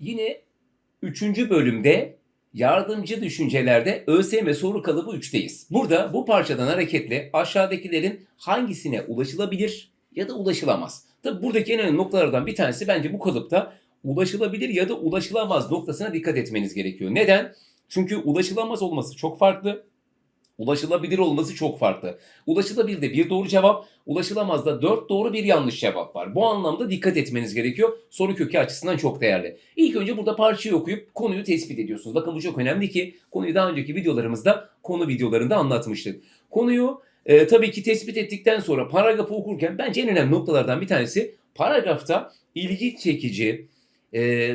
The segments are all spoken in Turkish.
Yine 3. bölümde yardımcı düşüncelerde ÖSYM soru kalıbı 3'teyiz. Burada bu parçadan hareketle aşağıdakilerin hangisine ulaşılabilir ya da ulaşılamaz. Tabi buradaki en önemli noktalardan bir tanesi bence bu kalıpta ulaşılabilir ya da ulaşılamaz noktasına dikkat etmeniz gerekiyor. Neden? Çünkü ulaşılamaz olması çok farklı. Ulaşılabilir olması çok farklı. Ulaşılabilirde bir doğru cevap, ulaşılamazda dört doğru bir yanlış cevap var. Bu anlamda dikkat etmeniz gerekiyor. Soru kökü açısından çok değerli. İlk önce burada parçayı okuyup konuyu tespit ediyorsunuz. Bakın bu çok önemli ki konuyu daha önceki videolarımızda konu videolarında anlatmıştık. Konuyu e, tabii ki tespit ettikten sonra paragrafı okurken bence en önemli noktalardan bir tanesi paragrafta ilgi çekici, e,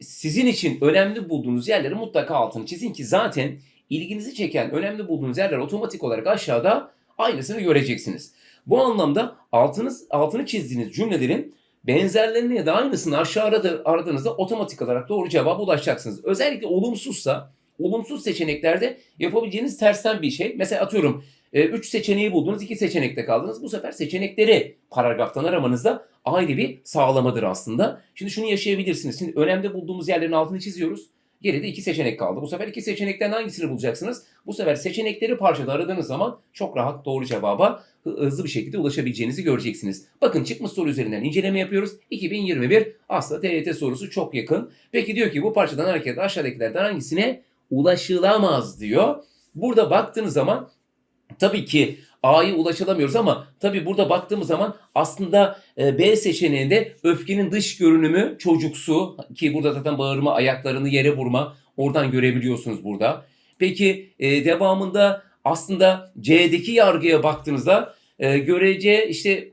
sizin için önemli bulduğunuz yerleri mutlaka altını çizin ki zaten ilginizi çeken, önemli bulduğunuz yerler otomatik olarak aşağıda aynısını göreceksiniz. Bu anlamda altınız, altını çizdiğiniz cümlelerin benzerlerini ya da aynısını aşağı aradı, aradığınızda otomatik olarak doğru cevaba ulaşacaksınız. Özellikle olumsuzsa, olumsuz seçeneklerde yapabileceğiniz tersten bir şey. Mesela atıyorum 3 seçeneği buldunuz, 2 seçenekte kaldınız. Bu sefer seçenekleri paragraftan aramanızda ayrı bir sağlamadır aslında. Şimdi şunu yaşayabilirsiniz. Şimdi önemli bulduğumuz yerlerin altını çiziyoruz. Geride iki seçenek kaldı. Bu sefer iki seçenekten hangisini bulacaksınız? Bu sefer seçenekleri parçada aradığınız zaman çok rahat doğru cevaba hızlı bir şekilde ulaşabileceğinizi göreceksiniz. Bakın çıkmış soru üzerinden inceleme yapıyoruz. 2021 aslında TYT sorusu çok yakın. Peki diyor ki bu parçadan hareketle aşağıdakilerden hangisine ulaşılamaz diyor. Burada baktığınız zaman tabii ki A'ya ulaşılamıyoruz ama tabii burada baktığımız zaman aslında e, B seçeneğinde öfkenin dış görünümü çocuksu ki burada zaten bağırma, ayaklarını yere vurma oradan görebiliyorsunuz burada. Peki e, devamında aslında C'deki yargıya baktığınızda e, görece işte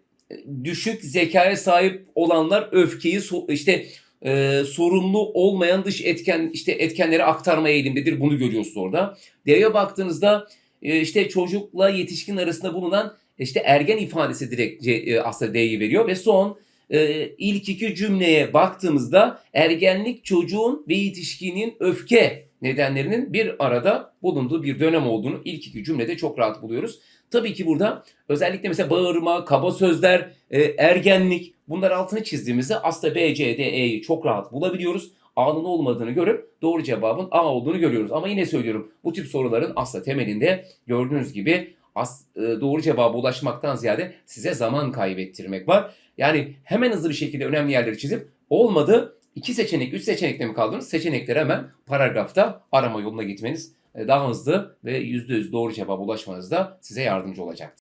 düşük zekaya sahip olanlar öfkeyi işte e, sorumlu olmayan dış etken işte etkenlere aktarma eğilimindedir. Bunu görüyorsunuz orada. D'ye baktığınızda işte çocukla yetişkin arasında bulunan işte ergen ifadesi direkt e, aslında D'yi veriyor ve son e, ilk iki cümleye baktığımızda ergenlik çocuğun ve yetişkinin öfke nedenlerinin bir arada bulunduğu bir dönem olduğunu ilk iki cümlede çok rahat buluyoruz. Tabii ki burada özellikle mesela bağırma, kaba sözler, e, ergenlik bunlar altını çizdiğimizde aslında B, C, D, E'yi çok rahat bulabiliyoruz. A'nın olmadığını görüp doğru cevabın A olduğunu görüyoruz. Ama yine söylüyorum bu tip soruların aslında temelinde gördüğünüz gibi as, e, doğru cevaba ulaşmaktan ziyade size zaman kaybettirmek var. Yani hemen hızlı bir şekilde önemli yerleri çizip olmadı iki seçenek, üç seçenekle mi kaldınız? Seçenekleri hemen paragrafta arama yoluna gitmeniz e, daha hızlı ve %100 doğru cevaba ulaşmanızda size yardımcı olacaktır.